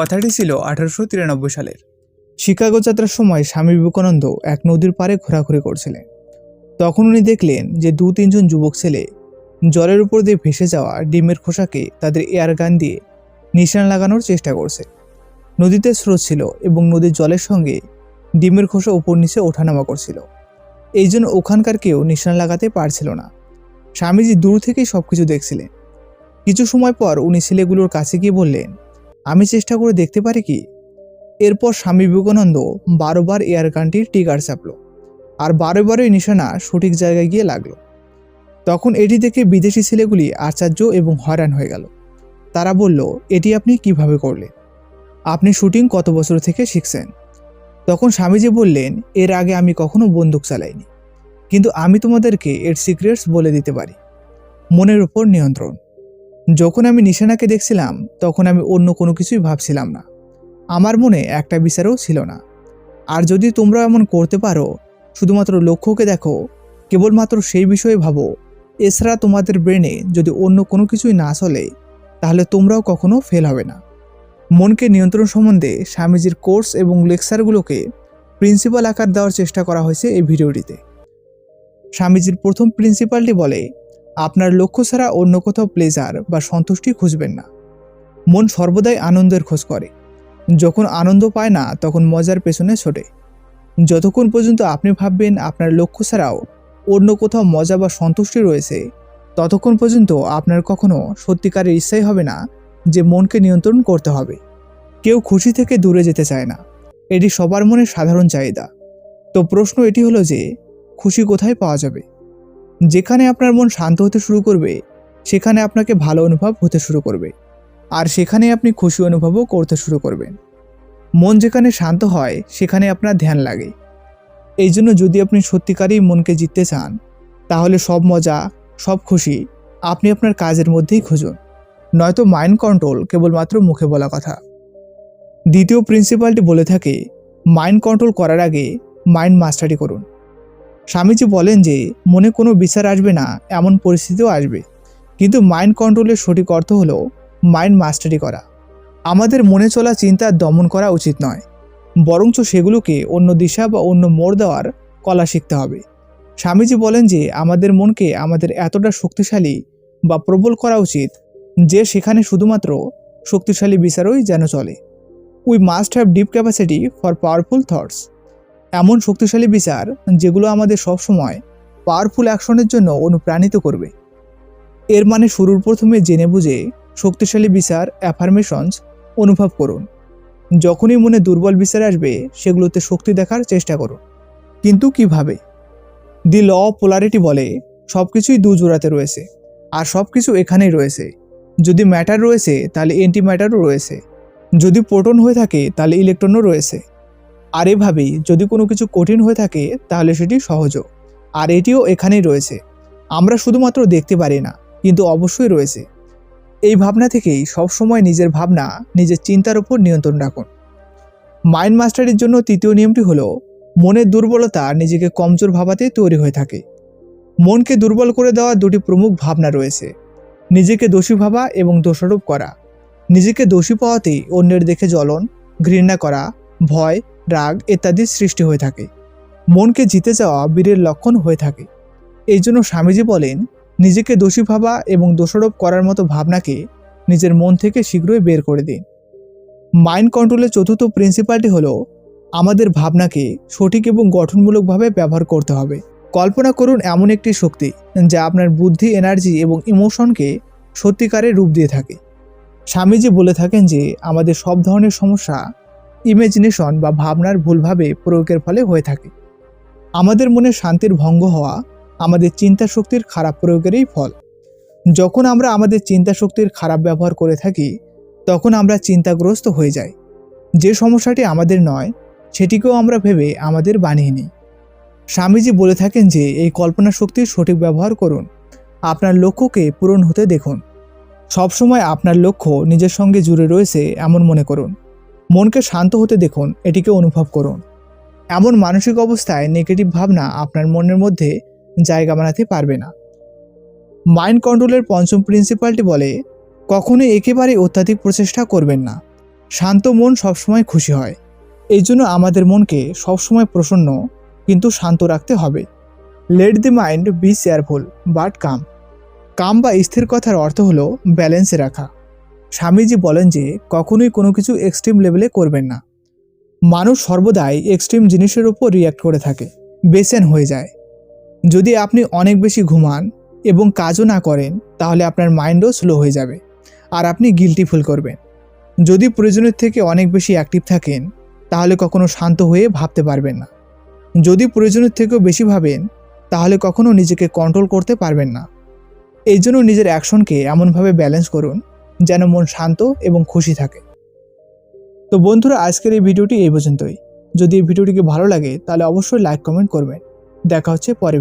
কথাটি ছিল আঠারোশো তিরানব্বই সালের। শিকাগো যাত্রার সময় স্বামী বিবেকানন্দ এক নদীর পাড়ে ঘোরাঘুরি করছিলেন। তখন উনি দেখলেন যে দু তিনজন যুবক ছেলে জলের উপর দিয়ে ভেসে যাওয়া ডিমের খোসাকে তাদের এয়ার গান দিয়ে নিশান লাগানোর চেষ্টা করছে। নদীতে স্রোত ছিল এবং নদীর জলের সঙ্গে ডিমের খোসা উপর নিচে ওঠানামা করছিল। এই জন্য ওখানকার কেউ নিশান লাগাতে পারছিল না। স্বামীজি দূর থেকেই সব কিছু দেখছিলেন। কিছু সময় পর উনি ছেলেগুলোর কাছে গিয়ে বললেন আমি চেষ্টা করে দেখতে পারি কি? এরপর স্বামী বিবেকানন্দ বারোবার এয়ার গানটির টিকার চাপলো আর বারো বারোই নিশানা সঠিক জায়গায় গিয়ে লাগল। তখন এটি দেখে বিদেশি ছেলেগুলি আশ্চর্য এবং হয়রান হয়ে গেল। তারা বলল, এটি আপনি কীভাবে করলেন? আপনি শুটিং কত বছর থেকে শিখছেন? তখন স্বামীজি বললেন, এর আগে আমি কখনো বন্দুক চালাইনি। কিন্তু আমি তোমাদেরকে এর সিক্রেটস বলে দিতে পারি। মনের উপর নিয়ন্ত্রণ। যখন আমি নিশানাকে দেখছিলাম, তখন আমি অন্য কোনো কিছুই ভাবছিলাম না। আমার মনে একটা বিচারও ছিল না। আর যদি তোমরা এমন করতে পারো, শুধুমাত্র লক্ষ্যকে দেখো, কেবলমাত্র সেই বিষয়ে ভাবো, এছাড়া তোমাদের ব্রেনে যদি অন্য কোনো কিছুই না চলে, তাহলে তোমরাও কখনো ফেল হবে না। মনকে নিয়ন্ত্রণ সম্বন্ধে স্বামীজির কোর্স এবং লেকচারগুলোকে প্রিন্সিপাল আকার দেওয়ার চেষ্টা করা হয়েছে এই ভিডিওটিতে। স্বামীজির প্রথম প্রিন্সিপালটি বলে আপনার লক্ষ্য ছাড়া অন্য কোথাও প্লেজার বা সন্তুষ্টি খুঁজবেন না। মন সর্বদাই আনন্দের খোঁজ করে। যখন আনন্দ পায় না, তখন মজার পেছনে ছোটে। যতক্ষণ পর্যন্ত আপনি ভাববেন আপনার লক্ষ্য ছাড়াও অন্য কোথাও মজা বা সন্তুষ্টি রয়েছে, ততক্ষণ পর্যন্ত আপনার কখনো সত্যিকারের ইচ্ছাই হবে না যে মনকে নিয়ন্ত্রণ করতে হবে। কেউ খুশি থেকে দূরে যেতে চায় না। এটি সবার মনে সাধারণ চাহিদা। তো প্রশ্ন এটি হলো যে, খুশি কোথায় পাওয়া যাবে? যেখানে আপনার মন শান্ত হতে শুরু করবে, সেখানে আপনাকে ভালো অনুভব হতে শুরু করবে। আর সেখানে আপনি খুশি অনুভবও করতে শুরু করবেন মন যেখানে শান্ত হয়, সেখানে আপনার ধ্যান লাগে। এই জন্য যদি আপনি সত্যিকারেই মনকে জিততে চান, তাহলে সব মজা, সব খুশি আপনি আপনার কাজের মধ্যেই খুঁজুন। নয়তো মাইন্ড কন্ট্রোল কেবলমাত্র মুখে বলা কথা। দ্বিতীয় প্রিন্সিপালটি বলে থাকে মাইন্ড কন্ট্রোল করার আগে মাইন্ড মাস্টারি করুন। স্বামীজি বলেন যে, মনে কোনো বিচার আসবে না, এমন পরিস্থিতিও আসবে। কিন্তু মাইন্ড কন্ট্রোলের সঠিক অর্থ হলো মাইন্ড মাস্টারি করা। আমাদের মনে চলা চিন্তা দমন করা উচিত নয়। বরঞ্চ সেগুলোকে অন্য দিশা বা অন্য মোড় দেওয়ার কলা শিখতে হবে। স্বামীজি বলেন যে, আমাদের মনকে আমাদের এতটা শক্তিশালী বা প্রবল করা উচিত যে, সেখানে শুধুমাত্র শক্তিশালী বিচারই যেন চলে। We must have deep capacity for powerful thoughts এমন শক্তিশালী বিচার যেগুলো আমাদের সবসময় পাওয়ারফুল অ্যাকশনের জন্য অনুপ্রাণিত করবে। এর মানে শুরুর প্রথমে জেনে বুঝে শক্তিশালী বিচার অ্যাফার্মেশনস অনুভব করুন। যখনই মনে দুর্বল বিচার আসবে, সেগুলোতে শক্তি দেখার চেষ্টা করুন। কিন্তু কীভাবে? দি ল অফ পোলারিটি বলে সব কিছুই দু জোড়াতে রয়েছে, আর সব কিছু এখানেই রয়েছে। যদি ম্যাটার রয়েছে, তাহলে এন্টি ম্যাটারও রয়েছে। যদি প্রোটন হয়ে থাকে, তাহলে ইলেকট্রনও রয়েছে। আর এভাবেই যদি কোনো কিছু কঠিন হয়ে থাকে, তাহলে সেটি সহজও। আর এটিও এখানেই রয়েছে। আমরা শুধুমাত্র দেখতে পারি না, কিন্তু অবশ্যই রয়েছে। এই ভাবনা থেকেই সবসময় নিজের ভাবনা, নিজের চিন্তার উপর নিয়ন্ত্রণ রাখুন। মাইন্ড মাস্টারির জন্য তৃতীয় নিয়মটি হলো, মনের দুর্বলতা নিজেকে কমজোর ভাবাতে তৈরি হয়ে থাকে। মনকে দুর্বল করে দেওয়া দুটি প্রমুখ ভাবনা রয়েছে। নিজেকে দোষী ভাবা এবং দোষারোপ করা। নিজেকে দোষী পাওয়াতেই অন্যের দেখে জ্বলন, ঘৃণা করা, ভয় রাগ ইত্যাদির সৃষ্টি হয়ে থাকে। মনকে জিতে যাওয়া বীরের লক্ষণ হয়ে থাকে। এই জন্য স্বামীজি বলেন, নিজেকে দোষী ভাবা এবং দোষারোপ করার মতো ভাবনাকে নিজের মন থেকে শীঘ্রই বের করে দিন। মাইন্ড কন্ট্রোলের চতুর্থ প্রিন্সিপালটি হলো, আমাদের ভাবনাকে সঠিক এবং গঠনমূলকভাবে ব্যবহার করতে হবে। কল্পনা করুন এমন একটি শক্তি যা আপনার বুদ্ধি এনার্জি এবং ইমোশনকে সত্যিকারের রূপ দিয়ে থাকে। স্বামীজি বলে থাকেন যে, আমাদের সব ধরনের সমস্যা ইমেজিনেশন বা ভাবনার ভুলভাবে প্রয়োগের ফলে হয়ে থাকে। আমাদের মনে শান্তির ভঙ্গ হওয়া আমাদের চিন্তা শক্তির খারাপ প্রয়োগেরই ফল। যখন আমরা আমাদের চিন্তা শক্তির খারাপ ব্যবহার করে থাকি, তখন আমরা চিন্তাগ্রস্ত হয়ে যাই। যে সমস্যাটি আমাদের নয়, সেটিকেও আমরা ভেবে আমাদের বানিয়ে নিই। স্বামীজি বলে থাকেন যে, এই কল্পনা শক্তির সঠিক ব্যবহার করুন। আপনার লক্ষ্যকে পূরণ হতে দেখুন। সবসময় আপনার লক্ষ্য নিজের সঙ্গে জুড়ে রয়েছে এমন মনে করুন। মনকে শান্ত হতে দেখুন, এটিকে অনুভব করুন। এমন মানসিক অবস্থায় নেগেটিভ ভাবনা আপনার মনের মধ্যে জায়গা বানাতে পারবে না। মাইন্ড কন্ট্রোলের পঞ্চম প্রিন্সিপালটি বলে, কখনোই একেবারে অত্যাধিক প্রচেষ্টা করবেন না। শান্ত মন সবসময় খুশি হয়। এই জন্য আমাদের মনকে সবসময় প্রসন্ন কিন্তু শান্ত রাখতে হবে। Let the mind be cheerful but calm calm বা স্থির কথার অর্থ হলো ব্যালেন্সে রাখা। স্বামীজি বলেন যে কখনোই কোনো কিছু এক্সট্রিম লেভেলে করবেন না। মানুষ সর্বদাই এক্সট্রিম জিনিসের উপর রিয়্যাক্ট করে থাকে, বেসেন হয়ে যায়। যদি আপনি অনেক বেশি ঘুমান এবং কাজও না করেন, তাহলে আপনার মাইন্ডও স্লো হয়ে যাবে আর আপনি গিলটি ফিল করবেন। যদি প্রয়োজনের থেকে অনেক বেশি অ্যাক্টিভ থাকেন, তাহলে কখনো শান্ত হয়ে ভাবতে পারবেন না। যদি প্রয়োজনের থেকেও বেশি ভাবেন, তাহলে কখনো নিজেকে কন্ট্রোল করতে পারবেন না। এই জন্য নিজের অ্যাকশনকে এমনভাবে ব্যালেন্স করুন যেন মন শান্ত এবং খুশি থাকে। তো বন্ধুরা, আজকের এই ভিডিওটি এই পর্যন্তই। যদি এই ভিডিওটিকে ভালো লাগে, তাহলে অবশ্যই লাইক কমেন্ট করবেন। দেখা হচ্ছে পরে